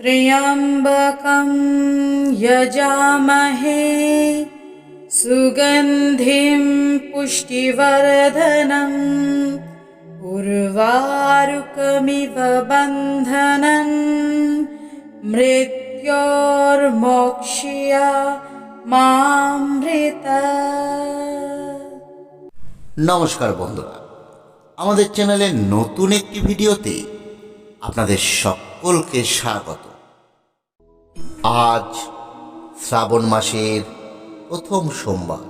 त्र्यम्बकं यजामहे सुगन्धिं पुष्टिवर्धनम् उर्वारुकमिव बन्धनन् मृत्योर्मोक्ष्य मामृता নমস্কার বন্ধুরা আমাদের চ্যানেলের নতুন একটি ভিডিওতে আপনাদের সকলকে স্বাগত আজ শ্রাবণ মাসের প্রথম সোমবার।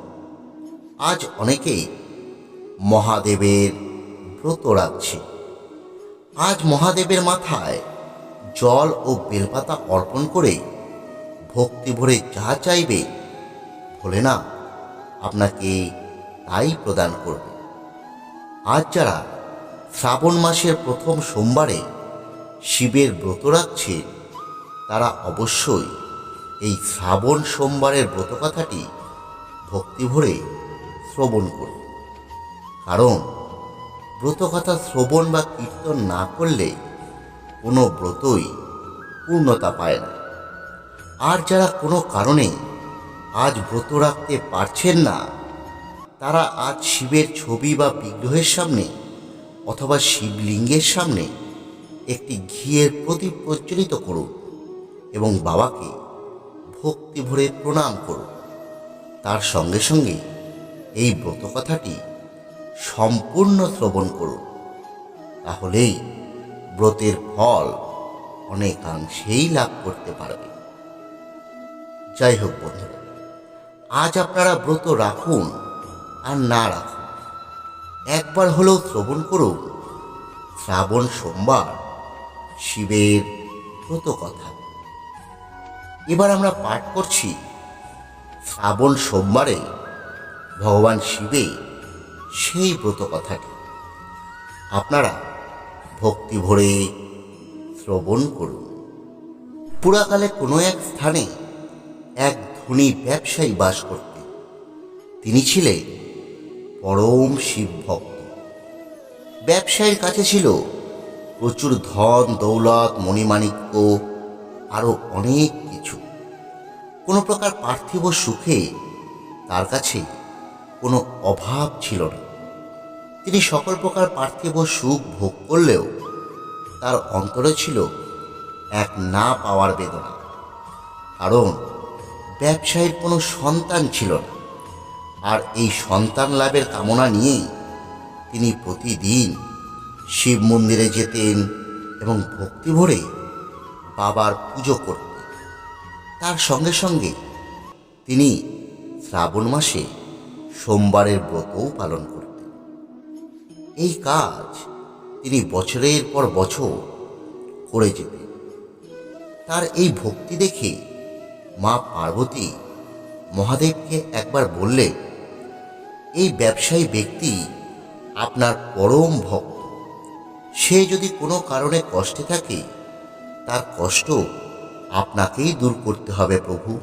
আজ অনেকেই মহাদেবের ব্রত রাখছে। আজ মহাদেবের মাথায় জল ও বেলপাতা অর্পণ করে ভক্তি ভরে যা চাইবে ভোলেনা আপনাকে তাই প্রদান করবে। আজ যারা শ্রাবণ মাসের প্রথম সোমবারে শিবের ব্রত রাখছে তারা অবশ্যই এই শ্রাবণ সোমবারের ব্রতকথাটি ভক্তি ভরে শ্রবণ করবে কারণ ব্রতকথা শ্রবণ বা কীর্তন না করলে কোনো ব্রতই পূর্ণতা পায় না। আর যারা কোনো কারণে আজ ব্রত রাখতে পারছেন না, তারা আজ শিবের ছবি বা বিগ্রহের সামনে অথবা শিবলিঙ্গের সামনে একটি ঘিয়ের প্রদীপ প্রজ্বলিত করুন। এবং বাবাকে ভক্তি ভরে প্রণাম করুন তার সঙ্গে সঙ্গে এই ব্রতকথাটি সম্পূর্ণ শ্রবণ করুন তাহলেই ব্রতের ফল অনেকাংশেই লাভ করতে পারবে। যাই হোক বন্ধুরা, আজ আপনারা ব্রত রাখুন আর না রাখুন। একবার হলেও শ্রবণ করুন। শ্রাবণ সোমবার শিবের ব্রত কথা এবার আমরা পাঠ করছি শ্রাবণ সোমবারে ভগবান শিবে সেই ব্রত কথাটি। আপনারা ভক্তি ভরে শ্রবণ করুন। পুরাকালে কোনো এক স্থানে এক ধনী ব্যবসায়ী বাস করতেন তিনি ছিলেন পরম শিব ভক্ত। ব্যবসায়ীর কাছে ছিল প্রচুর ধন, দৌলত, মণিমাণিক্য আরও অনেক কোনো প্রকার পার্থিব সুখে তার কাছে কোনো অভাব ছিল না। তিনি সকল প্রকার পার্থিব সুখ ভোগ করলেও তার অন্তরে ছিল এক না পাওয়ার বেদনা। কারণ ব্যবসায়ীর কোনো সন্তান ছিল না। আর এই সন্তান লাভের কামনা নিয়েই তিনি প্রতিদিন শিব মন্দিরে যেতেন এবং ভক্তি ভরে বাবার পুজো করতেন। তার সঙ্গে সঙ্গে তিনি শ্রাবণ মাসে সোমবারের ব্রতও পালন করতেন। এই কাজ তিনি বছরের পর বছর করে যেতেন। তার এই ভক্তি দেখে মা পার্বতী মহাদেবকে একবার বললেন এই ব্যবসায়ী ব্যক্তি আপনার পরম ভক্ত। সে যদি কোনো কারণে কষ্টে থাকে, তার কষ্ট আপনাকেই দূর করতে হবে প্রভু।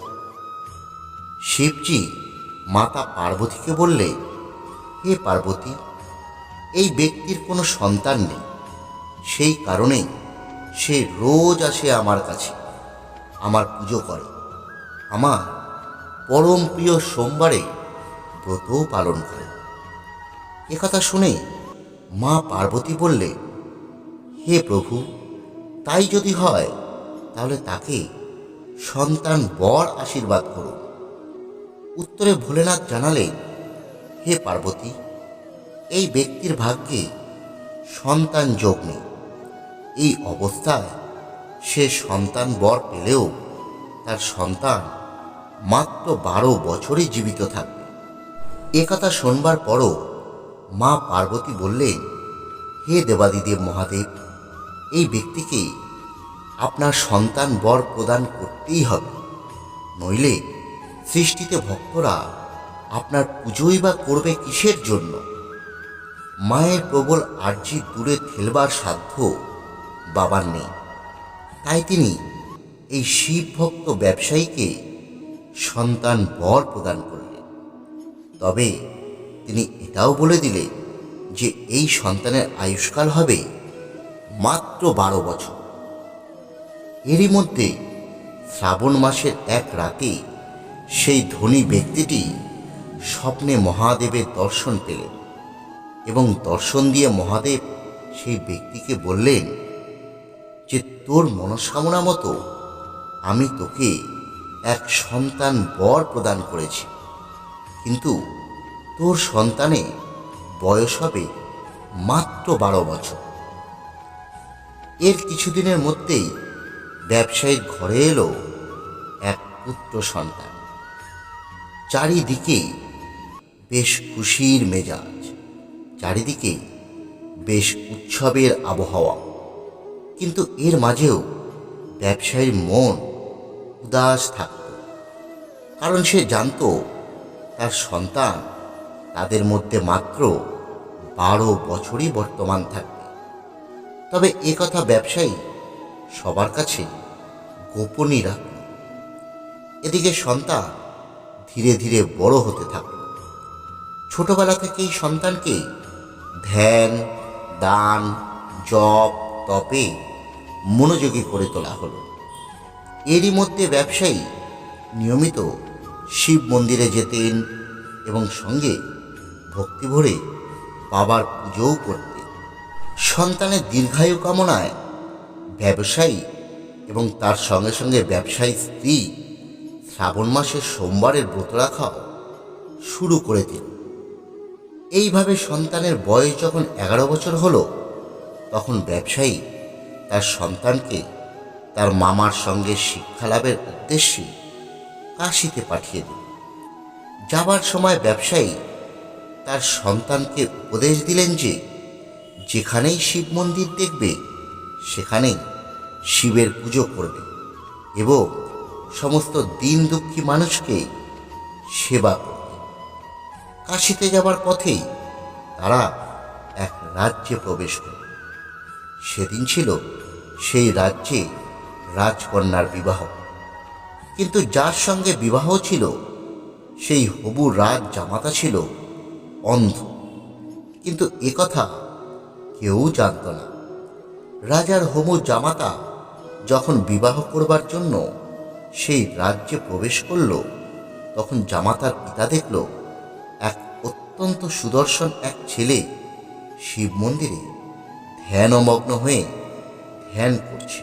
শিবজি মাতা পার্বতীকে বললে, হে পার্বতী, এই ব্যক্তির কোনো সন্তান নেই। সেই কারণেই সে রোজ আসে আমার কাছে, আমার পুজো করে। আমার পরম প্রিয় সোমবারে ব্রতও পালন করে। একথা শুনে মা পার্বতী বললে, হে প্রভু, তাই যদি হয় তাহলে তাকে সন্তান বর আশীর্বাদ করুন। উত্তরে ভোলেনাথ জানালেন হে পার্বতী, এই ব্যক্তির ভাগ্যে সন্তান যোগ নেই। এই অবস্থায় সে সন্তান বর পেলেও তার সন্তান মাত্র বারো বছরই জীবিত থাকবে। একথা শোনবার পরও মা পার্বতী বললেন, হে দেবাদিদেব মহাদেব, এই ব্যক্তিকে আপনার সন্তান বর প্রদান করতেই হবে। নইলে সৃষ্টিতে ভক্তরা আপনার পুজোই বা করবে কিসের জন্য? মায়ের প্রবল আর্জি দূরে ঠেলবার সাধ্য বাবার নেই। তাই তিনি এই শিব ভক্ত ব্যবসায়ীকে সন্তান বর প্রদান করলেন। তবে তিনি এটাও বলে দিলেন যে এই সন্তানের আয়ুষ্কাল হবে মাত্র বারো বছর। এরই মধ্যে শ্রাবণ মাসের এক রাতে সেই ধনী ব্যক্তিটি স্বপ্নে মহাদেবের দর্শন পেলেন এবং দর্শন দিয়ে মহাদেব সেই ব্যক্তিকে বললেন, যে তোর মনস্কামনা মতো আমি তোকে এক সন্তান বর প্রদান করেছি। কিন্তু তোর সন্তানে বয়স হবে মাত্র বারো বছর। এর কিছুদিনের মধ্যেই ব্যবসায়ীর ঘরে এলো এক পুত্র সন্তান। চারিদিকে বেশ খুশির মেজাজ, চারিদিকে বেশ উৎসবের আবহাওয়া। কিন্তু এর মাঝেও ব্যবসায়ীর মন উদাস থাকত। কারণ সে জানতো তার সন্তান তাদের মধ্যে মাত্র বারো বছরই বর্তমান থাকবে। তবে এ কথা ব্যবসায়ী সবার কাছে গোপনই রাখল। এদিকে সন্তান ধীরে ধীরে বড় হতে থাকল। ছোটবেলা থেকেই সন্তানকে ধ্যান, দান, জপ, তপে মনোযোগী করে তোলা হলো। এরই মধ্যে ব্যবসায়ী নিয়মিত শিব মন্দিরে যেতেন এবং সঙ্গে ভক্তি ভরে বাবার পুজোও করতেন। সন্তানের দীর্ঘায়ু কামনায় ব্যবসায়ী এবং তার সঙ্গে সঙ্গে ব্যবসায়ী স্ত্রী শ্রাবণ মাসের সোমবারের ব্রত রাখাও শুরু করে দিল। এইভাবে সন্তানের বয়স যখন এগারো বছর হলো, তখন ব্যবসায়ী তার সন্তানকে তার মামার সঙ্গে শিক্ষা লাভের উদ্দেশ্যে কাশিতে পাঠিয়ে দিল। যাবার সময় ব্যবসায়ী তার সন্তানকে উপদেশ দিলেন যে, যেখানেই শিব মন্দির দেখবে সেখানেই শিবের পুজো করবে এবং সমস্ত দিন দুঃখী মানুষকে সেবা করবে। কাশিতে যাবার পথেই তারা এক রাজ্যে প্রবেশ করল সেদিন ছিল সেই রাজ্যে রাজকন্যার বিবাহ। কিন্তু যার সঙ্গে বিবাহ ছিল, সেই হবু রাজ জামাতা ছিল অন্ধ। কিন্তু একথা কেউ জানত না। রাজার হবু জামাতা যখন বিবাহ করবার জন্য সেই রাজ্যে প্রবেশ করল, তখন জামাতার পিতা দেখল, এক অত্যন্ত সুদর্শন এক ছেলে শিব মন্দিরে ধ্যানমগ্ন হয়ে ধ্যান করছে।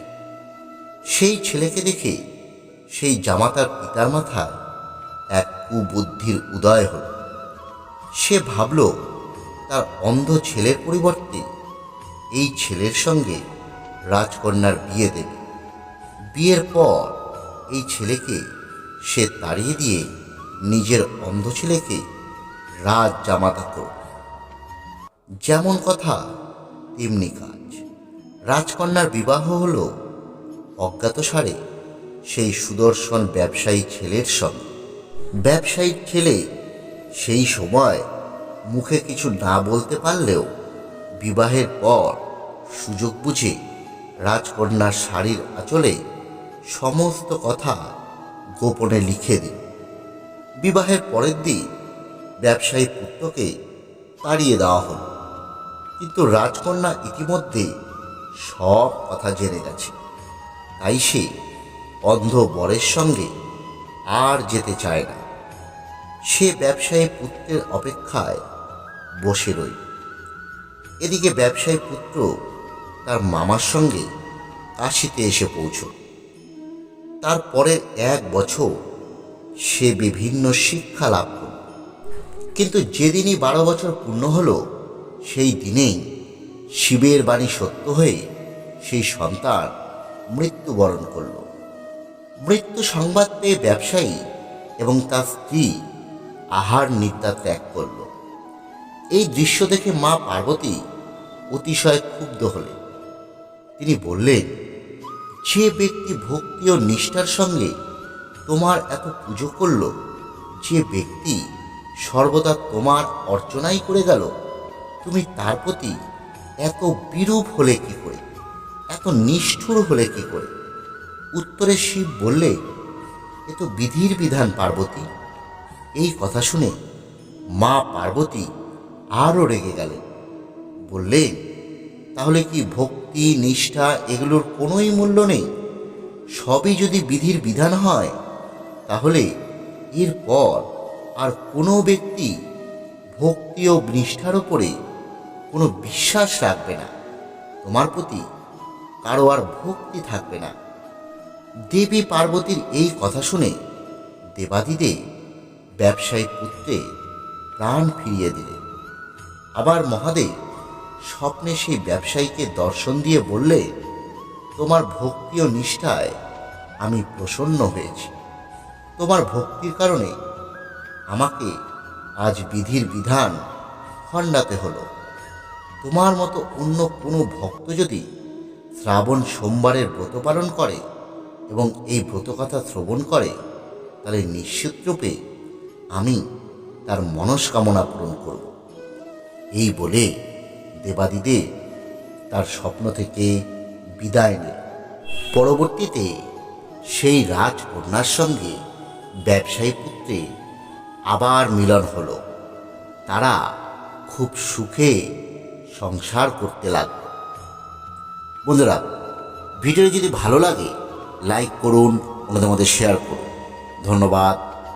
সেই ছেলেকে দেখে সেই জামাতার পিতার মাথায় এক কুবুদ্ধির উদয় হল। সে ভাবল, তার অন্ধ ছেলের পরিবর্তে এই ছেলের সঙ্গে রাজকন্যার বিয়ে দেবে। বিয়ের পর এই ছেলেকে সে তাড়িয়ে দিয়ে নিজের অন্ধ ছেলেকে রাজ জামাতা করবে। যেমন কথা, তেমনি কাজ। রাজকন্যার বিবাহ হলো অজ্ঞাতসারে সেই সুদর্শন ব্যবসায়ী ছেলের সঙ্গে। ব্যবসায়ীর ছেলে সেই সময় মুখে কিছু না বলতে পারলেও বিবাহের পর সুযোগ বুঝে রাজকন্যার শাড়ির আঁচলে সমস্ত কথা গোপনে লিখে দিল বিবাহের পরের দিন ব্যবসায়ী পুত্রকে তাড়িয়ে দেওয়া হলো। কিন্তু রাজকন্যা ইতিমধ্যে সব কথা জেনে গেছে। তাই সে অন্ধ বরের সঙ্গে আর যেতে চায় না। সে ব্যবসায়ী পুত্রের অপেক্ষায় বসে রইল। এদিকে ব্যবসায়ী পুত্র তার মামার সঙ্গে কাশিতে এসে পৌঁছ তারপরে এক বছর সে বিভিন্ন শিক্ষা লাভ করল। কিন্তু যেদিনই বারো বছর পূর্ণ হলো, সেই দিনেই শিবের বাণী সত্য হয়ে সেই সন্তান মৃত্যুবরণ করল। মৃত্যু সংবাদ পেয়ে ব্যবসায়ী এবং তার স্ত্রী আহার নিদ্রা ত্যাগ করল। এই দৃশ্য দেখে মা পার্বতী অতিশয় ক্ষুব্ধ হলেন। তিনি বললেন, যে ব্যক্তি ভক্তি ও নিষ্ঠার সঙ্গে তোমার এত পুজো করল, যে ব্যক্তি সর্বদা তোমার অর্চনাই করে গেল, তুমি তার প্রতি এত বিরূপ হলে কি করে? এত নিষ্ঠুর হলে কি করে? উত্তরে শিব বললে, এ তো বিধির বিধান পার্বতী। এই কথা শুনে মা পার্বতী আরও রেগে গেলেন বললেন তাহলে কি ভক্তি, নিষ্ঠা এগুলোর কোনোই মূল্য নেই? সবই যদি বিধির বিধান হয়, তাহলে এরপর আর কোনো ব্যক্তি ভক্তি ও নিষ্ঠার ওপরে কোনো বিশ্বাস রাখবে না। তোমার প্রতি কারও আর ভক্তি থাকবে না। দেবী পার্বতীর এই কথা শুনে দেবাদিদেব ব্যবসায়ী পুত্রে প্রাণ ফিরিয়ে দিলেন। আবার মহাদেব স্বপ্নে সেই ব্যবসায়ীকে দর্শন দিয়ে বললে, তোমার ভক্তি ও নিষ্ঠায় আমি প্রসন্ন হয়েছি। তোমার ভক্তির কারণে আমাকে আজ বিধির বিধান খণ্ডাতে হলো। তোমার মতো অন্য কোনো ভক্ত যদি শ্রাবণ সোমবারের ব্রত পালন করে এবং এই ব্রতকথা শ্রবণ করে, তাহলে নিশ্চিতরূপে আমি তার মনস্কামনা পূরণ করব। এই বলে দেবাদিদেব তার স্বপ্ন থেকে বিদায় নিল। পরবর্তীতে সেই রাজকন্যার সঙ্গে ব্যবসায়ী পুত্রে আবার মিলন হলো। তারা খুব সুখে সংসার করতে লাগল। বন্ধুরা ভিডিও যদি ভালো লাগে লাইক করুন, অন্যদের মধ্যে শেয়ার করুন। ধন্যবাদ।